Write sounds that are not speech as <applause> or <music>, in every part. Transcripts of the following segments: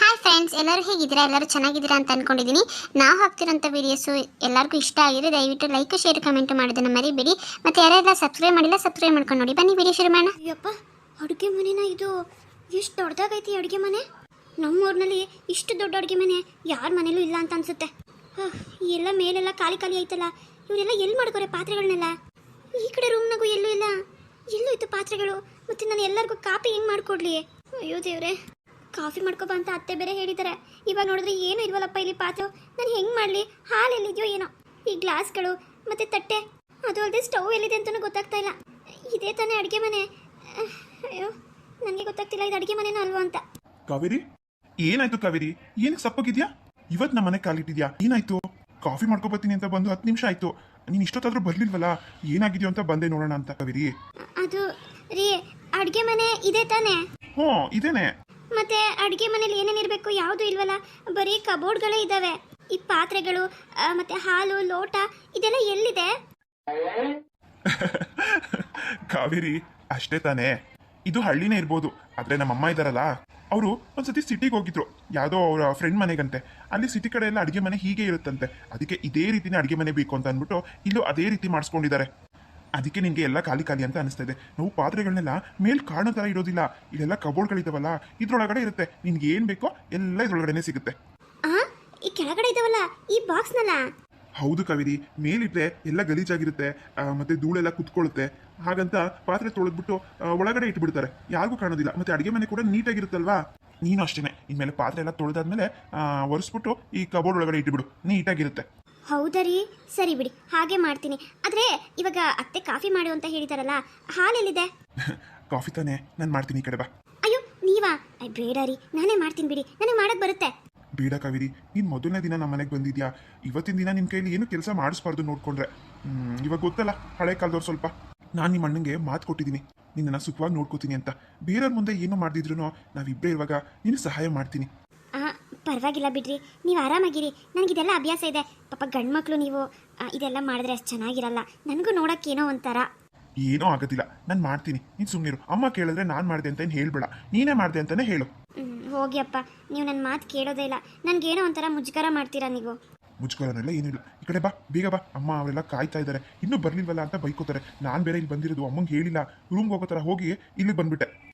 Hi friends ಎಲ್ಲರೂ ಹೇಗಿದ್ದೀರಾ? ಎಲ್ಲರೂ ಚೆನ್ನಾಗಿದ್ದೀರಾ ಅಂತ ಅಂದ್ಕೊಂಡಿದ್ದೀನಿ ನಾವು ಹಾಕ್ತಿರೋಂಥ ವೀಡಿಯೋಸು ಎಲ್ಲರಿಗೂ ಇಷ್ಟ ಆಗಿದೆ ದಯವಿಟ್ಟು ಲೈಕ್ ಶೇರ್ ಕಮೆಂಟ್ ಮಾಡೋದನ್ನು ಮರಿಬೇಡಿ. ಮತ್ತು ಯಾರೆಲ್ಲ ಸಬ್ಸ್ಕ್ರೈಬ್ ಮಾಡಿಲ್ಲ ಸಬ್ಸ್ಕ್ರೈಬ್ ಮಾಡ್ಕೊಂಡು ನೋಡಿ. ಬನ್ನಿ ವಿಡಿಯೋ ಶುರು ಮಾಡೋಣ. ಅಯ್ಯಪ್ಪ, ಅಡುಗೆ ಮನೆನ ಇದು? ಎಷ್ಟು ದೊಡ್ಡದಾಗೈತಿ ಅಡುಗೆ ಮನೆ? ನಮ್ಮೂರಿನಲ್ಲಿ ಇಷ್ಟು ದೊಡ್ಡ ಅಡುಗೆ ಮನೆ ಯಾರ ಮನೇಲೂ ಇಲ್ಲ ಅಂತ ಅನ್ಸುತ್ತೆ. ಎಲ್ಲ ಮೇಲೆಲ್ಲ ಖಾಲಿ ಖಾಲಿ ಐತಲ್ಲ ಇವರೆಲ್ಲ ಎಲ್ಲಿ ಮಾಡ್ಕೋರೆ ಪಾತ್ರೆಗಳನ್ನೆಲ್ಲ ಈ ಕಡೆ ರೂಮ್ನಾಗೂ ಎಲ್ಲೂ ಇಲ್ಲ. ಎಲ್ಲೂ ಇತ್ತು ಪಾತ್ರೆಗಳು. ಮತ್ತೆ ನಾನು ಎಲ್ಲರಿಗೂ ಕಾಪಿ ಹೆಂಗೆ ಮಾಡ್ಕೊಡ್ಲಿ? ಅಯ್ಯೋ ದೇವ್ರೆ. ಕಾಫಿ ಮಾಡ್ಕೋ ಅಂತ ಅತ್ತೆ ಬೇರೆ ಹೇಳಿದ್ದಾರೆ ಇವಾಗ ನೋಡಿದ್ರೆ ಏನು ಇಲ್ವಲ್ಲಪ್ಪ ಇಲ್ಲಿ ಪಾತ್ರೆ. ನಾನು ಹೆಂಗ್ ಮಾಡಲಿ? ಹಾಲು ಎಲ್ಲಿದೆಯೋ ಏನೋ. ಈ ಗ್ಲಾಸ್ಗಳು ಮತ್ತೆ ತಟ್ಟೆ. ಅದು ಅಲ್ಲದೆ ಸ್ಟವ್ ಎಲ್ಲಿದೆ ಅಂತಲೂ ಗೊತ್ತಾಗ್ತಾ ಇಲ್ಲ. ಇದೇ ತಾನೇ ಅಡುಗೆ ಮನೆ. ಅಯ್ಯೋ ನನಗೆ ಗೊತ್ತಾಗ್ತಿಲ್ಲ ಇದು ಅಡುಗೆ ಮನೆನೋ ಅಲ್ವಾ ಅಂತ. ಕಾವೇರಿ? ಏನಾಯ್ತು ಕಾವೇರಿ? ಏನಕ್ಕೆ ಸಪ್ಪಗಿದ್ಯಾ? ಇವತ್ತು ನಮ್ಮ ಮನೆ ಕಾಲಿಟ್ಟಿದ್ಯಾ? ಏನಾಯ್ತು? ಕಾಫಿ ಮಾಡ್ಕೊ ಬರ್ತೀನಿ ಅಂತ ಬಂದು ಹತ್ತು ನಿಮಿಷ ಆಯ್ತು. ನೀನು ಇಷ್ಟೊತ್ತಾದ್ರೂ ಬರ್ಲಿಲ್ವಲ್ಲ? ಏನಾಗಿದ್ಯೋ ಅಂತ ಬಂದೆ ನೋಡೋಣ ಅಂತ ಕಾವೇರಿ. ಅದು ರೀ ಅಡುಗೆ ಮನೆ ಇದೆ ತಾನೇ? ಹ್ಞೂ ಇದೇನೆ. ಮತ್ತೆ ಅಡುಗೆ ಮನೇಲಿ ಏನೇನಿರಬೇಕು ಯಾವುದು ಇಲ್ವಲ್ಲ? ಬರೀ ಕಬೋರ್ಡ್ಗಳೇ ಇದ್ದಾವೆ ಈ ಪಾತ್ರೆಗಳು ಮತ್ತೆ ಹಾಲು, ಲೋಟ, ಇದೆಲ್ಲ ಎಲ್ಲಿದೆ? <laughs> ಕಾವೇರಿ, ಅಷ್ಟೇ ತಾನೇ. ಇದು ಹಳ್ಳಿನೇ ಇರ್ಬೋದು. ಆದ್ರೆ ನಮ್ಮ ಅಮ್ಮ ಇದಾರಲ್ಲ, ಅವರು ಒಂದ್ಸತಿ ಸಿಟಿಗೆ ಹೋಗಿದ್ರು. ಯಾವುದೋ ಅವರ ಫ್ರೆಂಡ್ ಮನೆಗಂತೆ. ಅಲ್ಲಿ ಸಿಟಿ ಕಡೆ ಎಲ್ಲ ಅಡುಗೆ ಮನೆ ಹೀಗೆ ಇರುತ್ತಂತೆ. ಅದಕ್ಕೆ ಇದೇ ರೀತಿನೇ ಅಡುಗೆ ಮನೆ ಬೇಕು ಅಂತ ಅಂದ್ಬಿಟ್ಟು ಇಲ್ಲೂ ಅದೇ ರೀತಿ ಮಾಡಿಸ್ಕೊಂಡಿದ್ದಾರೆ. ಅದಕ್ಕೆ ನಿಮಗೆ ಎಲ್ಲ ಖಾಲಿ ಖಾಲಿ ಅಂತ ಅನಿಸ್ತಾ ಇದೆ ನಾವು ಪಾತ್ರೆಗಳನ್ನೆಲ್ಲ ಮೇಲ್ ಕಾಣೋ ಥರ ಇರೋದಿಲ್ಲ. ಇಲ್ಲೆಲ್ಲ ಕಬೋರ್ಡ್ಗಳಿದಾವಲ್ಲ ಇದ್ರೊಳಗಡೆ ಇರುತ್ತೆ. ನಿನ್ಗೆ ಏನ್ ಬೇಕೋ ಎಲ್ಲ ಇದ್ರೊಳಗಡೆನೆ ಸಿಗುತ್ತೆ. ಆ? ಈ ಕೆಳಗಡೆ ಇದಾವಲ್ಲ ಈ ಬಾಕ್ಸ್ನಲ್ಲ? ಹೌದು ಕವಿರಿ. ಮೇಲಿಟ್ಟರೆ ಎಲ್ಲ ಗಲೀಜಾಗಿರುತ್ತೆ. ಮತ್ತೆ ಧೂಳೆಲ್ಲ ಕುತ್ಕೊಳ್ಳುತ್ತೆ ಹಾಗಂತ ಪಾತ್ರೆ ತೊಳೆದ್ಬಿಟ್ಟು ಒಳಗಡೆ ಇಟ್ಬಿಡ್ತಾರೆ. ಯಾರಿಗೂ ಕಾಣೋದಿಲ್ಲ. ಮತ್ತೆ ಅಡುಗೆ ಮನೆ ಕೂಡ ನೀಟಾಗಿರುತ್ತಲ್ವಾ? ನೀನು ಅಷ್ಟೇನೆ. ಇನ್ಮೇಲೆ ಪಾತ್ರೆ ಎಲ್ಲ ತೊಳೆದಾದ್ಮೇಲೆ ಒರೆಸ್ಬಿಟ್ಟು ಈ ಕಬೋರ್ಡ್ ಒಳಗಡೆ ಇಟ್ಬಿಡು. ನೀಟಾಗಿರುತ್ತೆ. ಹೌದಾ ರೀ? ಸರಿ ಬಿಡಿ ಹಾಗೆ ಮಾಡ್ತೀನಿ. ಆದ್ರೆ ಇವಾಗ ಅತ್ತೆ ಕಾಫಿ ಮಾಡು ಅಂತ ಹೇಳಿದಾರಲ್ಲ ಹಾಲೆಲ್ಲಿದೆ <laughs> ಕಾಫಿ ತಾನೇ ನಾನು ಮಾಡ್ತೀನಿ ಈ ಕಡೆ ಬಾ. ಅಯ್ಯೋ ನೀವಾ? ಐ ಬೇಡ ರೀ ನಾನೇ ಮಾಡ್ತೀನಿ ಬಿಡಿ ನನಗೆ ಮಾಡಕ್ ಬರುತ್ತೆ. ಬೇಡ ಕಾವಿರಿ ನೀನು ಮೊದಲನೇ ದಿನ ನಮ್ಮ ಮನೆಗೆ ಬಂದಿದ್ಯಾ? ಇವತ್ತಿನ ದಿನ ನಿಮ್ಮ ಕೈಲಿ ಏನು ಕೆಲಸ ಮಾಡಿಸ್ಬಾರ್ದು ನೋಡ್ಕೊಂಡ್ರೆ. ಹ್ಮ್, ಇವಾಗ ಗೊತ್ತಲ್ಲ ಹಳೆ ಕಾಲದವ್ರು ಸ್ವಲ್ಪ. ನಾನು ನಿಮ್ಮ ಅಣ್ಣಂಗೆ ಮಾತು ಕೊಟ್ಟಿದ್ದೀನಿ ನಿನ್ನನ್ನು ಸುಖವಾಗಿ ನೋಡ್ಕೋತೀನಿ ಅಂತ. ಬೇರೆಯವ್ರ ಮುಂದೆ ಏನು ಮಾಡಿದ್ರು ನಾವಿಬ್ಬರೇ ಇವಾಗ ನೀನು ಸಹಾಯ ಮಾಡ್ತೀನಿ. ಪರವಾಗಿಲ್ಲ ಬಿಡ್ರಿ. ನೀವು ಆರಾಮಾಗಿರಿ. ನನಗಿದೆಲ್ಲ ಅಭ್ಯಾಸ ಇದೆ. ಪಾಪ ಗಂಡ್ಮಕ್ಳು ನೀವು ಆ, ಇದೆಲ್ಲ ಮಾಡಿದ್ರೆ ಅಷ್ಟು ಚೆನ್ನಾಗಿರಲ್ಲ. ನನಗೂ ನೋಡೋಕ್ಕೇನೋ ಒಂಥರ. ಏನೂ ಆಗೋದಿಲ್ಲ. ನಾನು ಮಾಡ್ತೀನಿ. ನೀನು ಸುಮ್ಮನಿರು ಅಮ್ಮ ಕೇಳಿದ್ರೆ ನಾನು ಮಾಡಿದೆ ಅಂತ ಏನು ಹೇಳ್ಬೇಡ. ನೀನೇ ಮಾಡಿದೆ ಅಂತಲೇ ಹೇಳು. ಹ್ಮ್, ಹೋಗಿ ಅಪ್ಪ. ನೀವು ನನ್ನ ಮಾತು ಕೇಳೋದೇ ಇಲ್ಲ. ನನಗೇನೋ ಒಂಥರ ಮುಜುಗರ ಮಾಡ್ತೀರಾ ನೀವು? ಮುಚ್ಕೊಳ್ಳೋನೆಲ್ಲ ಏನಿಲ್ಲ ಈ ಕಡೆ ಬಾ. ಬೇಗ ಬಾ. ಅಮ್ಮ ಅವರೆಲ್ಲ ಕಾಯ್ತಾ ಇದ್ದಾರೆ ಇನ್ನೂ ಬರಲಿಲ್ವಲ್ಲ ಅಂತ ಬೈಕೋತಾರೆ. ನಾನು ಬೇರೆ ಇಲ್ಲಿ ಬಂದಿರೋದು. ಅಮ್ಮಂಗೆ ಹೇಳಿಲ್ಲ. ರೂಮ್ಗೆ ಹೋಗೋ ಥರ ಹೋಗಿ ಇಲ್ಲಿಗೆ ಬಂದ್ಬಿಟ್ಟೆ.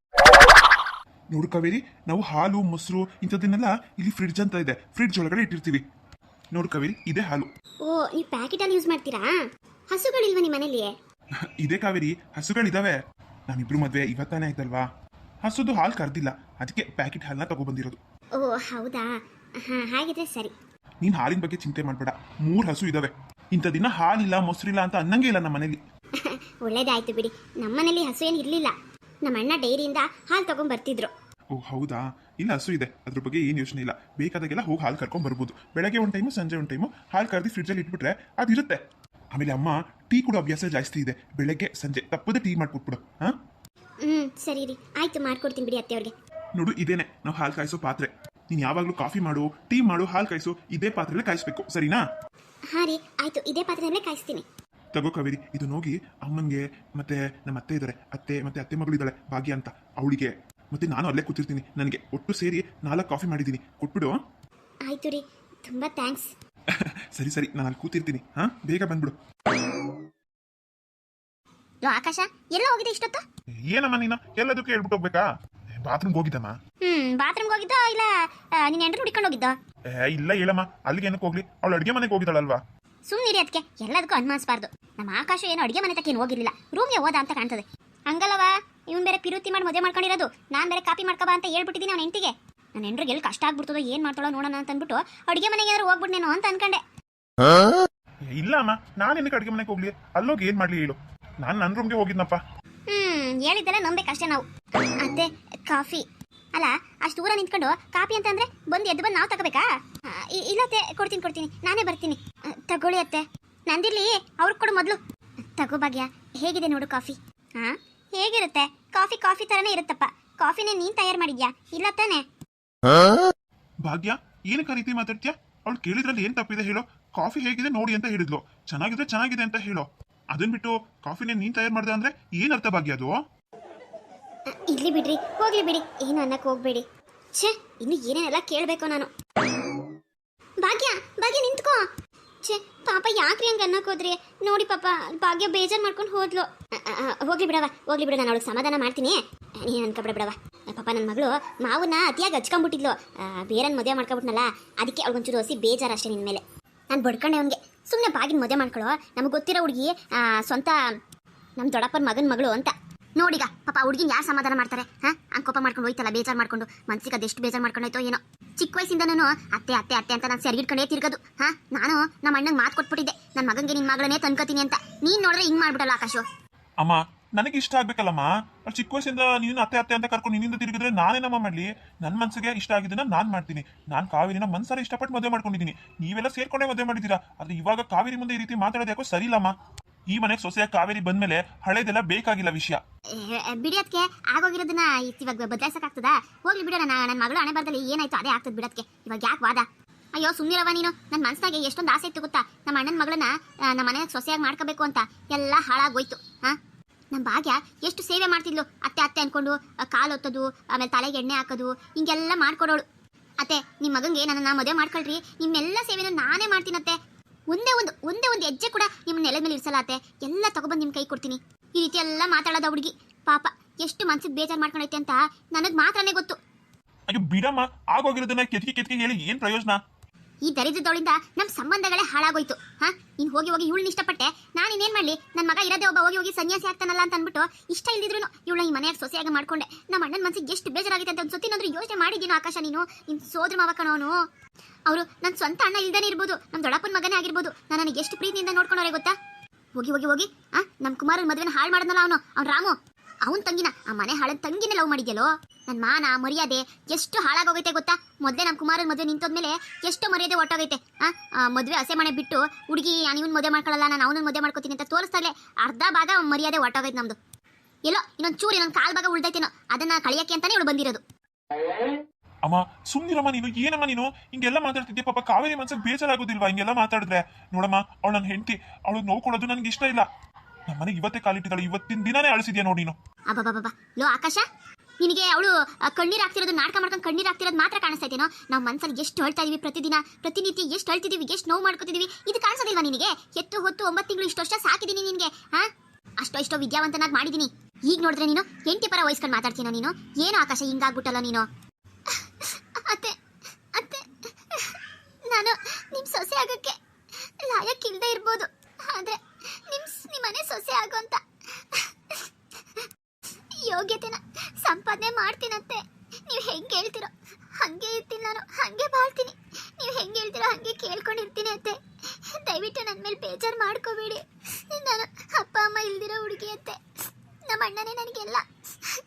ನೋಡು ಕಾವೇರಿ ನಾವು ಹಾಲು ಮೊಸರು ಇಂಥದನ್ನೆಲ್ಲ ಇಲ್ಲಿ ಫ್ರಿಡ್ಜ್ ಅಂತ ಇದೆ. ಫ್ರಿಡ್ಜ್ ಒಳಗಡೆ ಇಟ್ಟಿರ್ತೀವಿ. ನೋಡು ಕಾವೇರಿ ಇದೆ ಹಾಲು. ಓ ಈ ಪ್ಯಾಕೆಟ್ ಅಲ್ಲಿ ಯೂಸ್ ಮಾಡ್ತೀರಾ? ಹಸುಗಳಿಲ್ವಾ ನಿಮ್ಮ ಮನೇಲಿ? <laughs> ಇದೆ ಕಾವೇರಿ ಹಸುಗಳಿದಾವೆ. ನಾನಿಬ್ರು ಮದುವೆ ಇವತ್ತಾನೇ ಆಯ್ತಲ್ವಾ? ಹಸುದು ಹಾಲು ಕರ್ದಿಲ್ಲ. ಅದಕ್ಕೆ ಪ್ಯಾಕೆಟ್ ಹಾಲನ್ನ ತಗೊಬಂದಿರೋದು. ಓ ಹೌದಾ? ಹಾಂ ಹಾಗಿದ್ರೆ ಸರಿ. ನೀನ್ ಹಾಲಿನ ಬಗ್ಗೆ ಚಿಂತೆ ಮಾಡ್ಬೇಡ. ಮೂರ್ ಹಸು ಇದಾವೆ. ಇಂಥ ದಿನ ಹಾಲಿಲ್ಲ ಮೊಸರಿಲ್ಲ ಅಂತ ಅನ್ನಂಗೆ ಇಲ್ಲ ನಮ್ಮ ಮನೇಲಿ <laughs> ಒಳ್ಳೇದಾಯ್ತು ಬಿಡಿ. ನಮ್ಮನೇಲಿ ಹಸು ಏನು ಇರಲಿಲ್ಲ. ನಮ್ಮ ಅಣ್ಣ ಡೈರಿಯಿಂದ ಹಾಲು ತಗೊಂಡ್ ಬರ್ತಿದ್ರು. ಓ ಹೌದಾ? ಇಲ್ಲ ಹಸು ಇದೆ. ಅದ್ರ ಬಗ್ಗೆ ಏನು ಯೋಚನೆ ಇಲ್ಲ. ಬೇಕಾದಾಗೆಲ್ಲ ಹೋಗಿ ಹಾಲು ಕರ್ಕೊಂಡ್ ಬರ್ಬೋದು. ಬೆಳಗ್ಗೆ ಒಂದು ಟೈಮು ಸಂಜೆ ಒಂದು ಟೈಮು ಹಾಲು ಕರ್ದು ಫ್ರಿಡ್ಜಲ್ಲಿ ಇಟ್ಬಿಟ್ರೆ ಅದಿರುತ್ತೆ. ಆಮೇಲೆ ಅಮ್ಮ ಟೀ ಕೂಡ ಅಭ್ಯಾಸ ಜಾಸ್ತಿ ಇದೆ. ಬೆಳಗ್ಗೆ ಸಂಜೆ ತಪ್ಪದೆ ಟೀ ಮಾಡ್ಕೊಟ್ಬಿಡು ಹಾ? ಹ್ಮ್ ಸರಿ ರೀ. ಆಯ್ತು ಮಾಡ್ಕೊಡ್ತೀನಿ ಬಿಡಿ ಅತ್ತೆಯವ್ರಿಗೆ. ನೋಡು ಇದೇನೆ. ನಾವು ಹಾಲು ಕಾಯಿಸೋ ಪಾತ್ರೆ. ನೀನ್ ಯಾವಾಗ್ಲೂ ಕಾಫಿ ಮಾಡು ಟೀ ಮಾಡು ಹಾಲು ಕಾಯಿಸು ಇದೇ ಪಾತ್ರೆಲೆ ಕಾಯಿಸ್ಬೇಕು. ಸರಿನಾ? ಹಾಂ ರೀ ಆಯ್ತು. ಇದೇ ಪಾತ್ರೆಯಲ್ಲೇ ಕಾಯಿಸ್ತೀನಿ. ತಗೋ ಕಾವೇರಿ ಇದು ಹೋಗಿ ಅಮ್ಮನಿಗೆ ಮತ್ತೆ ನಮ್ಮ ಅತ್ತೆ ಇದ್ದಾರೆ ಅತ್ತೆ ಮತ್ತೆ ಅತ್ತೆ ಮಗಳಿದ್ದಾಳೆ ಭಾಗ್ಯ ಅಂತ ಅವಳಿಗೆ. ಮತ್ತೆ ನಾನು ಅಲ್ಲೇ ಕೂತಿರ್ತೀನಿ. ನನಗೆ ಒಟ್ಟು ಸೇರಿ ನಾಲ್ಕು ಕಾಫಿ ಮಾಡಿದ್ದೀನಿ. ಕೊಟ್ಬಿಡು ಆಯ್ತು ರೀ. ತುಂಬಾ ಥ್ಯಾಂಕ್ಸ್. <laughs> ಸರಿ ಸರಿ. ನಾನು ಅಲ್ಲಿ ಕೂತಿರ್ತೀನಿ. ಹಾ? ಬೇಗ ಬಂದ್ಬಿಡು. ಆಕಾಶ ಎಲ್ಲ ಹೋಗಿದೆ ಇಷ್ಟೊತ್ತು? ಏನಮ್ಮ ನೀನು? ಎಲ್ಲದಕ್ಕೂ ಹೇಳ್ಬಿಟ್ಟು ಹೋಗ್ಬೇಕಾ? ಬಾತ್ರೂಮ್ಗೆ ಹೋಗಿದ್ದಮ್ಮ. ಹ್ಮ್ ಬಾತ್ರೂಮ್ ಹೋಗಿದ್ದೋ ಇಲ್ಲ ನಿನ್ನ ಹೆಂಡ್ರು ಹುಡ್ಕೊಂಡು ಹೋಗಿದ್ದೋ? ಏ ಇಲ್ಲ ಹೇಳಮ್ಮ. ಅಲ್ಲಿಗೆ ಏನಕ್ಕೆ ಹೋಗ್ಲಿ? ಅವಳು ಅಡುಗೆ ಮನೆಗೆ ಹೋಗಿದ್ದಾಳಲ್ವಾ? ಸುಮ್ಮನಿರಿ ಅದಕ್ಕೆ ಎಲ್ಲದಕ್ಕೂ ಅನುಮಾನಿಸಬಾರ್ದು. ನಮ್ಮ ಆಕಾಶ ಏನು ಅಡುಗೆ ಮನೆ ತಕ್ಕೇನು ಹೋಗಿರಲಿಲ್ಲ. ರೂಮ್ ರೂಮ್ಗೆ ಹೋದ ಅಂತ ಕಾಣ್ತದೆ. ಹಂಗಲ್ಲವ ಇವನ್ ಬೇರೆ ಪಿರುತಿ ಮಾಡಿ ಮದುವೆ ಮಾಡ್ಕೊಂಡಿರೋದು. ನಾನು ಬೇರೆ ಕಾಪಿ ಮಾಡ್ಕೊಬಾ ಅಂತ ಹೇಳ್ಬಿಟ್ಟಿದ್ದೀನಿ ಅವ್ನ ಹೆಂಡತಿಗೆ. ನನ್ನ ಹೆಂಡ್ರಿಗೆ ಎಲ್ಲಿ ಕಷ್ಟ ಆಗ್ಬಿಡ್ತದೋ ಏನು ಮಾಡ್ತಾಳೋ ನೋಡೋಣ ಅಂತ ಅಂದ್ಬಿಟ್ಟು ಅಡುಗೆ ಮನೆಗೆ ಏನಾದ್ರು ಹೋಗ್ಬಿಡ್ನೇನೋ ಅಂತ ಅನ್ಕೊಂಡೆ. ಇಲ್ಲ ಅಮ್ಮ. ನಾನು ಏನಕ್ಕೆ ಅಡುಗೆ ಮನೆಗೆ ಹೋಗ್ಲಿ? ಅಲ್ಲೋಗಿ ಏನು ಮಾಡ್ಲಿ ಹೇಳು. ನಾನು ನನ್ನ ರೂಮ್ಗೆ ಹೋಗಿದ್ನಪ್ಪ. ಹ್ಮ್ ಹೇಳಿದ್ದೆಲ್ಲ ನಂಬೇಕಷ್ಟೇ ನಾವು. ಅತ್ತೆ ಕಾಫಿ. ಅಲ್ಲ ಅಷ್ಟು ದೂರ ನಿಂತ್ಕೊಂಡು ಕಾಫಿ ಅಂತ ಅಂದ್ರೆ ಬಂದು ಎದ್ದು ಬಂದು ನಾವು ತಗೋಬೇಕಾ? ಇಲ್ಲ ಅತ್ತೆ ಕೊಡ್ತೀನಿ ಕೊಡ್ತೀನಿ. ನಾನೇ ಬರ್ತೀನಿ. ತಗೊಳ್ಳಿ ಅತ್ತೆ. ನಂದಿರ್ಲಿ ಅವ್ರಿಗೆ ಕೊಡು ಮೊದಲು. ತಗೋ ಭಾಗ್ಯ ಹೇಗಿದೆ ನೋಡು ಕಾಫಿ? ಹಾ ಹೇಗಿರುತ್ತೆ? ಕಾಫಿ ಕಾಫಿ ತರನೇ ಇರುತ್ತಪ್ಪ. ಕಾಫಿನೇ ನೀನ್ ತಯಾರು ಮಾಡಿದ್ಯಾ? ಇಲ್ಲ ತಾನೆ? ಭಾಗ್ಯ ಏನಕ್ಕೆ ಆ ರೀತಿ ಮಾತಾಡ್ತೀಯ? ಅವಳು ಕೇಳಿದ್ರಲ್ಲಿ ಏನ್ ತಪ್ಪಿದೆ ಹೇಳೋ? ಕಾಫಿ ಹೇಗಿದೆ ನೋಡಿ ಅಂತ ಹೇಳಿದ್ಲು. ಚೆನ್ನಾಗಿದೆ ಚೆನ್ನಾಗಿದೆ ಅಂತ ಹೇಳೋ. ಅದನ್ ಬಿಟ್ಟು ಕಾಫಿನೇ ನೀನ್ ತಯಾರು ಮಾಡ್ದೆ ಅಂದ್ರೆ ಏನ್ ಅರ್ಥ ಭಾಗ್ಯ ಅದು? ಇಲ್ಲಿ ಇರ್ಲಿ ಬಿಡ್ರಿ ಹೋಗ್ಲಿ ಬಿಡಿ. ಏನು ಅನ್ನಕ್ಕೆ ಹೋಗ್ಬೇಡಿ. ಛೇ ಇನ್ನು ಏನೇನೆಲ್ಲ ಕೇಳಬೇಕು ನಾನು. ಭಾಗ್ಯ ನಿಂತ್ಕೋ. ಛೇ, ಪಾಪ ಯಾಕ್ರಿ ಹಂಗೆ ಅನ್ನಕ್ ಹೋದ್ರಿ? ನೋಡಿ ಪಾಪ, ಭಾಗ್ಯ ಬೇಜಾರ್ ಮಾಡ್ಕೊಂಡು ಹೋದ್ಲು. ಹೋಗ್ಲಿ ಬಿಡವ ಹೋಗ್ಲಿ ಬಿಡ, ನಾನು ಅವಳಿಗೆ ಸಮಾಧಾನ ಮಾಡ್ತೀನಿ. ನೀನು ಅನ್ಕೊಬಿಡ ಬಿಡವ ಪಾಪ ನನ್ನ ಮಗಳು ಮಾವನ್ನ ಅತಿಯಾಗಿ ಹಚ್ಕೊಂಡ್ಬಿಟ್ಟಿದ್ಲು. ಬೇರೆನ್ ಮದುವೆ ಮಾಡ್ಕೊಬಿಟ್ನಲ್ಲ ಅದಕ್ಕೆ ಅವಳಿಗೊಂಚೂರು ಹೊಸಿ ಬೇಜಾರ್ ಅಷ್ಟೇ ನಿನ್ನ ಮೇಲೆ. ನಾನು ಬಡ್ಕೊಂಡೆ ಅವನಿಗೆ. ಸುಮ್ಮನೆ ಬಾಗಿನ ಮದುವೆ ಮಾಡ್ಕೊಳ್ಳೋ ನಮಗೆ ಗೊತ್ತಿರೋ ಹುಡುಗಿ ಸ್ವಂತ ನಮ್ಮ ದೊಡ್ಡಪ್ಪನ ಮಗನ ಮಗಳು ಅಂತ. ನೋಡಿಗ, ಪಾಪ ಹುಡುಗಿನ ಯಾರು ಸಮಾಧಾನ ಮಾಡ್ತಾರೆ? ಹಾ? ಹಂಗೆ ಕೋಪ ಮಾಡ್ಕೊಂಡು ಹೋಯ್ತಲ್ಲ, ಬೇಜಾರು ಮಾಡ್ಕೊಂಡು. ಮನ್ಸಿಗೆ ಅದೆಷ್ಟು ಬೇಜಾರು ಮಾಡ್ಕೊಂಡೋಯ್ತೋ ಏನೋ. ಚಿಕ್ಕ ನಾನು ಅತ್ತೆ ಅತ್ತೆ ಅತ್ತೆ ಅಂತ ನಾನು ಸೆರಗಿಟ್ಕೊಂಡೇ ತಿರ್ಗದು. ಹಾ? ನಾನು ನಮ್ಮ ಅಣ್ಣಂಗೆ ಮಾತು ಕೊಟ್ಬಿಟ್ಟಿದ್ದೆ. ನನ್ನ ಮಗನಿಗೆ ನಿನ್ನ ಮಗಳನ್ನೇ ತನ್ಕೋತೀನಿ ಅಂತ. ನೀನ್ ನೋಡಿದ್ರೆ ಹಿಂಗೆ ಮಾಡ್ಬಿಡಲ್ಲ ಆಕಾಶು. ಅಮ್ಮ, ನನಗೆ ಇಷ್ಟ ಆಗ್ಬೇಕಲ್ಲಮ್ಮ. ಚಿಕ್ಕ ವಯಸ್ಸಿಂದ ನೀನು ಅತ್ತೆ ಅತ್ತೆ ಅಂತ ಕರ್ಕೊಂಡು ನಿನ್ನಿಂದ ತಿರುಗಿದ್ರೆ ನಾನೇನಮ್ಮ ಮಾಡ್ಲಿ? ನನ್ನ ಮನಸ್ಸಿಗೆ ಇಷ್ಟ ಆಗಿದ್ದನ್ನ ನಾನು ಮಾಡ್ತೀನಿ. ನಾನು ಕಾವೇರಿನ ಮನ್ಸಾರ ಇಷ್ಟಪಟ್ಟು ಮದುವೆ ಮಾಡ್ಕೊಂಡಿದ್ದೀನಿ. ನೀವೆಲ್ಲ ಸೇರ್ಕೊಂಡೇ ಮದುವೆ ಮಾಡಿದ್ದೀರಾ. ಆದರೆ ಇವಾಗ ಕಾವೇರಿ ಮುಂದೆ ಈ ರೀತಿ ಮಾತಾಡೋದು ಯಾಕೋ ಸರಿ ಇಲ್ಲಮ್ಮ ಈ ಮನೆಗೆ ಸೊಸೆಯ ಕಾವೇರಿ ಬಂದ್ಮೇಲೆ ಹಳೇದೆಲ್ಲ ಬೇಕಾಗಿಲ್ಲ ವಿಷಯ. ಬಿಡಿಯೋದಕ್ಕೆ ಆಗೋಗಿರೋದನ್ನ ಇವಾಗ ಬದಲಾಯಿಸಕ್ಕಾಗ್ತದ? ಹೋಗ್ಲಿ ಬಿಡೋಣ ನನ್ನ ಮಗಳು ಹಣೆ ಬರ್ದಲ್ಲಿ ಏನಾಯ್ತು ಅದೇ ಆಗ್ತದ ಬಿಡೋದಕ್ಕೆ ಇವಾಗ ಯಾಕೆ ವಾದ? ಅಯ್ಯೋ ಸುಮ್ಮನಿರವ ನೀನು. ನನ್ನ ಮನಸ್ಸಾಗೆ ಎಷ್ಟೊಂದು ಆಸೆ ಇತ್ತು ಗೊತ್ತಾ? ನಮ್ಮ ಅಣ್ಣನ ಮಗಳನ್ನ ನಮ್ಮ ಮನೆಯಾಗ ಸೊಸೆಯಾಗಿ ಮಾಡ್ಕೋಬೇಕು ಅಂತ ಎಲ್ಲ ಹಾಳಾಗೋಯ್ತು ಹಾ ನಮ್ಮ ಭಾಗ್ಯ ಎಷ್ಟು ಸೇವೆ ಮಾಡ್ತಿದ್ಲು. ಅತ್ತೆ ಅತ್ತೆ ಅನ್ಕೊಂಡು ಕಾಲು ಒತ್ತೋದು, ಆಮೇಲೆ ತಲೆಗೆ ಎಣ್ಣೆ ಹಾಕೋದು, ಹಿಂಗೆಲ್ಲ ಮಾಡ್ಕೊಡೋಳು. ಅತ್ತೆ ನಿಮ್ಮ ಮಗಂಗೆ ನನ್ನನ್ನು ಮದುವೆ ಮಾಡ್ಕೊಳ್ರಿ. ನಿಮ್ಮೆಲ್ಲ ಸೇವೆನ ನಾನೇ ಮಾಡ್ತೀನತ್ತೆ. ಒಂದೇ ಒಂದು ಒಂದೇ ಒಂದು ಹೆಜ್ಜೆ ಕೂಡ ನಿಮ್ಮ ನೆಲೆ ಮೇಲೆ ಇರಿಸಲಾತೆ? ಎಲ್ಲ ತಗೊಬಂದು ನಿಮ್ಮ ಕೈ ಕೊಡ್ತೀನಿ. ಈ ರೀತಿ ಎಲ್ಲ ಮಾತಾಡೋದ ಹುಡುಗಿ. ಪಾಪ, ಎಷ್ಟು ಮನ್ಸಿಗೆ ಬೇಜಾರು ಮಾಡ್ಕೊಂಡೈತೆ ಅಂತ ನನಗೆ ಮಾತ್ರನೇ ಗೊತ್ತು. ಅಯ್ಯೋ, ಬಿಡಮ್ಮ, ಆಗೋಗಿರೋದನ್ನ ಕೆತ್ತಿಗೆ ಕೆತ್ತಿಗೆ ಹೇಳಿ ಏನು ಪ್ರಯೋಜನ? ಈ ದರಿದ್ರದವಳಿಂದ ನಮ್ಮ ಸಂಬಂಧಗಳೇ ಹಾಳಾಗೋಯ್ತು. ಹಾ, ನೀನ್ ಹೋಗಿ ಹೋಗಿ ಇವಳನ್ನ ಇಷ್ಟಪಟ್ಟೆ, ನಾನು ಇನ್ನೇನ್ ಮಾಡಲಿ? ನನ್ನ ಮಗ ಇರೋದೇ ಒಬ್ಬ ಹೋಗಿ ಹೋಗಿ ಸನ್ಯಾಸಿ ಆಗ್ತಾನಲ್ಲ ಅಂತ ಅನ್ಬಿಟ್ಟು ಇಷ್ಟ ಇಲ್ದಿದ್ರು ಇವಳನ್ನ ಈ ಮನೆಯಾಗ ಸೊಸೆಯಾಗಿ ಮಾಡ್ಕೊಂಡೆ. ನಮ್ಮ ಅಣ್ಣನ ಮನಸ್ಸಿಗೆ ಎಷ್ಟು ಬೇಜಾರಾಗಿದೆ ಅಂತ ಒಂದು ನಂದ್ರೆ ಯೋಚನೆ ಮಾಡಿದ್ದೀನೋ ಆಕಾಶ ನೀನು? ನಿನ್ನ ಸೋದ್ರ ಮಾವ ಕಣವನು ಅವರು ನನ್ನ ಸ್ವಂತ ಅಣ್ಣ ಇಲ್ದೇನೆ ಇರ್ಬೋದು ನಮ್ಮ ದೊಡ್ಡಪ್ಪನ ಮಗನೇ ಆಗಿರ್ಬೋದು. ನಾನು ನನಗೆ ಎಷ್ಟು ಪ್ರೀತಿಯಿಂದ ನೋಡ್ಕೊಂಡವ್ರೆ ಗೊತ್ತಾ? ಹೋಗಿ ಹೋಗಿ ಹೋಗಿ, ಆ ನಮ್ಮ ಕುಮಾರನ ಮದುವೆನ ಹಾಳು ಮಾಡಿದ್ನಲ್ಲ ಅವನು, ಅವ್ನು ರಾಮು. ಅವನ್ ತಂಗಿನ, ಆ ಮನೆ ಹಾಳನ್ ತಂಗಿನೇ ಲವ್ ಮಾಡಿದ್ಯಲ್ಲೋ? ನನ್ನ ಮಾನ, ಮರ್ಯಾದೆ ಎಷ್ಟು ಹಾಳಾಗೋಗೈತೆ ಗೊತ್ತಾ? ಮೊದಲೇ ನಮ್ಮ ಕುಮಾರನ ಮದ್ವೆ ನಿಂತೋದ್ಮೇಲೆ ಎಷ್ಟು ಮರ್ಯಾದೆ ಒಟ್ಟೋಗೈತೆ, ಆ? ಮದುವೆ ಹಸೆ ಮನೆ ಬಿಟ್ಟು ಹುಡುಗಿ ಅನಿವನ್ ಮದುವೆ ಮಾಡ್ಕೊಳ್ಳಲ್ಲ ನಾನು ಅವನನ್ನ ಮದುವೆ ಮಾಡ್ಕೋತೀನಿ ಅಂತ ತೋರಿಸ್ತಾಗಲೇ ಅರ್ಧ ಭಾಗ ಮರ್ಯಾದೆ ಒಟ್ಟೋಗೈತೆ ನಮ್ದು. ಎಲ್ಲೋ, ಇನ್ನೊಂದು ಚೂರು ನನ್ ಕಾಲ್ ಭಾಗ ಉಳ್ದೈತೇನೋ, ಅದನ್ನ ಕಳಿಯಕ್ಕೆ ಅಂತಾನೆ ಇವಳು ಬಂದಿರೋದು. ಅಮ್ಮ, ಸುಮ್ನಿರಮ್ಮ ನೀನು, ಏನಮ್ಮ ನೀನು? ಹಿಂಗೆಲ್ಲ ಮಾತಾಡ್ತಿದ್ದೆ, ಪಾಪ ಕಾವೇರಿ ಮನ್ಸಿಗೆ ಬೇಜಾರಾಗೋದಿಲ್ವಾ? ಹಿಂಗೆಲ್ಲ ಮಾತಾಡಿದ್ರೆ? ನೋಡಮ್ಮ, ಅವಳು ನನ್ನ ಹೆಂಡತಿ, ಅವಳು ನೋವು ಕೊಡೋದು ನನಗೆ ಇಷ್ಟ ಇಲ್ಲ. ನಮ್ಮ ಮನೆಗೆ ಇವತ್ತೇ ಕಾಲಿಟ್ಟಿದ್ದಾಳೆ ಇವತ್ತಿನ ದಿನಾನೇ ಅಳಿಸಿದ್ಯಾ ನೋಡಿ ನೀನು? ಲೋ, ಆಕಾಶ, ನಿನಗೆ ಅವಳು ಕಣ್ಣೀರು ಹಾಕ್ತಿರೋದು ನಾಟಕ ಮಾಡ್ಕೊಂಡು ಕಣ್ಣೀರು ಹಾಕ್ತಿರೋದು ಮಾತ್ರ ಇದೇನೋ? ನಾವು ಮನ್ಸಲ್ಲಿ ಎಷ್ಟು ಅಳ್ತಾ ಇದೀವಿ ಪ್ರತಿದಿನ. ಪ್ರತಿನಿತ್ಯ ಎಷ್ಟು ಅಳ್ತಿದೀವಿ, ಎಷ್ಟು ನೋವು ಮಾಡ್ಕೋತಿದೀವಿ. ಇದು ಕಾಣಿಸೋದಿಲ್ವಾ ನಿನಗೆ? ಎತ್ತು, ಹೊತ್ತು ಒಂಬತ್ತು ತಿಂಗಳು ಇಷ್ಟು ವರ್ಷ ಸಾಕಿದ್ದೀನಿ ನಿನಗೆ ಹಾ ಅಷ್ಟೋ, ಇಷ್ಟೋ ವಿದ್ಯಾವಂತನಾಗಿ ಮಾಡಿದ್ದೀನಿ ಈಗ ನೋಡಿದ್ರೆ ನೀನು ಎಂಟಿ ಪರ ವಹಿಸ್ಕೊಂಡು ಮಾತಾಡ್ತೀನೋ ನೀನು? ಏನು ಆಕಾಶ, ಹಿಂಗಾಗ್ಬಿಟ್ಟಲ್ಲ ನೀನು? ಅತ್ತೆ ಅತ್ತೆ, ನಾನು ನಿಮ್ಮ ಸೊಸೆ ಆಗಕ್ಕೆ ಲಾಯಕ್ಕಿಲ್ಲದೆ ಇರ್ಬೋದು ಆದರೆ ನಿಮ್ಮ ನಿಮ್ಮ ಮನೆ ಸೊಸೆ ಆಗೋಂತ ಯೋಗ್ಯತೆನ ಸಂಪಾದನೆ ಮಾಡ್ತೀನಂತೆ. ನೀವು ಹೆಂಗೆ ಹೇಳ್ತಿರೋ, ಹಾಗೆ ಇರ್ತೀನಿ ನಾನು, ಹಾಗೆ ಬಾಳ್ತೀನಿ. ನೀವು ಹೆಂಗೆ ಹೇಳ್ತಿರೋ ಹಾಗೆ ಕೇಳ್ಕೊಂಡಿರ್ತೀನಿ ಅಂತೆ ದಯವಿಟ್ಟು ನನ್ನ ಮೇಲೆ ಬೇಜಾರು ಮಾಡ್ಕೋಬೇಡಿ. ನಾನು ಅಪ್ಪ, ಅಮ್ಮ ಇಲ್ದಿರೋ ಹುಡುಗಿ ಅತ್ತೆ. ನಮ್ಮ ಅಣ್ಣನೇ ನನಗೆಲ್ಲ,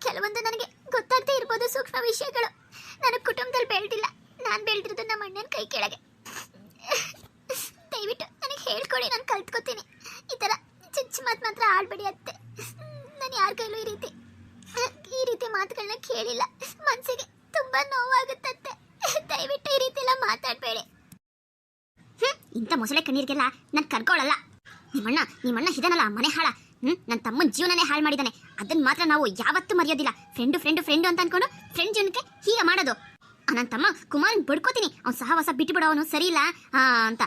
ಕೆಲವೊಂದು ನನಗೆ ಗೊತ್ತಾಗ್ತಾ ಇರ್ಬೋದು ಸೂಕ್ಷ್ಮ ವಿಷಯಗಳು. ನನ್ನ ಕುಟುಂಬದಲ್ಲಿ ಬೆಳೆದಿಲ್ಲ. ನಾನು ಬೆಳೆದಿರೋದು ನಮ್ಮ ಅಣ್ಣನ ಕೈ ಕೆಳಗೆ. ದಯವಿಟ್ಟು ನನಗೆ ಹೇಳ್ಕೊಡಿ, ನಾನು ಕಲ್ತ್ಕೋತೀನಿ. ಈ ಥರ ಚುಚ್ಚು ಮಾತು ಮಾತ್ರ ಆಡ್ಬೇಡಿ ಅತ್ತೆ. ನಾನು ಯಾರ ಕೈಲೂ ಈ ರೀತಿ ಈ ರೀತಿ ಮಾತುಗಳನ್ನ ಕೇಳಿಲ್ಲ. ಮನಸ್ಸಿಗೆ ತುಂಬಾ ನೋವಾಗುತ್ತಂತೆ. ದಯವಿಟ್ಟು ಈ ರೀತಿ ಎಲ್ಲ ಮಾತಾಡಬೇಡಿ ಇಂಥ ಮೊಸಳೆ ಕಣ್ಣೀರಿಗೆಲ್ಲ ನಾನು ಕರ್ಕೊಳ್ಳಲ್ಲ ನಿಮ್ಮಣ್ಣ ನಿಮ್ಮಣ್ಣ ಇದಾನಲ್ಲ ಮನೆ ಹಾಳ. ಹ್ಮ್ ನನ್ನ ತಮ್ಮನ ಜೀವನನೇ ಹಾಳು ಮಾಡಿದಾನೆ. ಅದನ್ನ ಮಾತ್ರ ನಾವು ಯಾವತ್ತೂ ಮರೆಯೋದಿಲ್ಲ. ಫ್ರೆಂಡು ಫ್ರೆಂಡು ಫ್ರೆಂಡು ಅಂತ ಅನ್ಕೊಂಡು ಫ್ರೆಂಡ್ ಜೀವನಕ್ಕೆ ಹೀಗೆ ಮಾಡೋದು. ನನ್ನ ತಮ್ಮ ಕುಮಾರ್ ಬಡ್ಕೋತೀನಿ. ಅವ್ನು ಸಹವಾಸ ಬಿಟ್ಟು ಅವನು ಸರಿ ಇಲ್ಲ ಅಂತ.